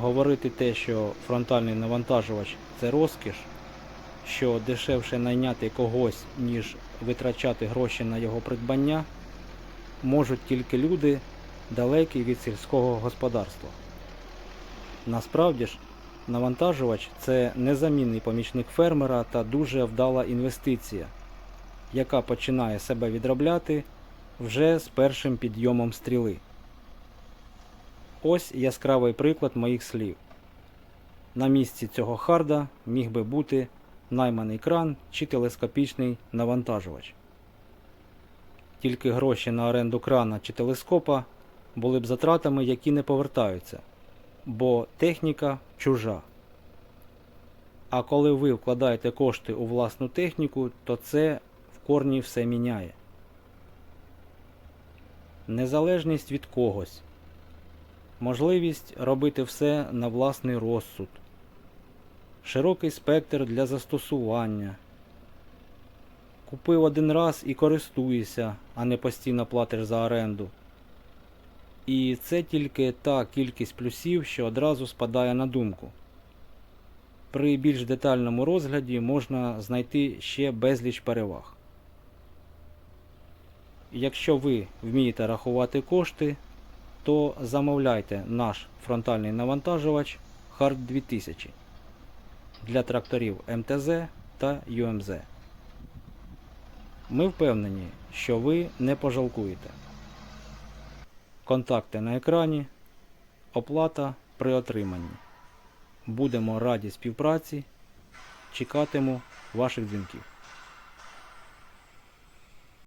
говорити те, що фронтальний навантажувач це розкіш, що дешевше найняти когось, ніж витрачати гроші на його придбання, можуть тільки люди, далекі від сільського господарства. Насправді ж, навантажувач це незамінний помічник фермера та дуже вдала інвестиція, яка починає себе відробляти вже з першим підйомом стріли. Ось яскравий приклад моїх слів. На місці цього харда міг би бути найманий кран чи телескопічний навантажувач. Тільки гроші на оренду крана чи телескопа були б затратами, які не повертаються, бо техніка чужа. А коли ви вкладаєте кошти у власну техніку, то це в корні все міняє. Незалежність від когось можливість робити все на власний розсуд, широкий спектр для застосування. Купив один раз і користуєшся, а не постійно платиш за оренду. І це тільки та кількість плюсів, що одразу спадає на думку. При більш детальному розгляді можна знайти ще безліч переваг. Якщо ви вмієте рахувати кошти, то замовляйте наш фронтальний навантажувач Hard 2000 для тракторів МТЗ та ЮМЗ. Ми впевнені, що ви не пожалкуєте. Контакти на екрані, оплата при отриманні. Будемо раді співпраці. Чекатиму ваших дзвінків.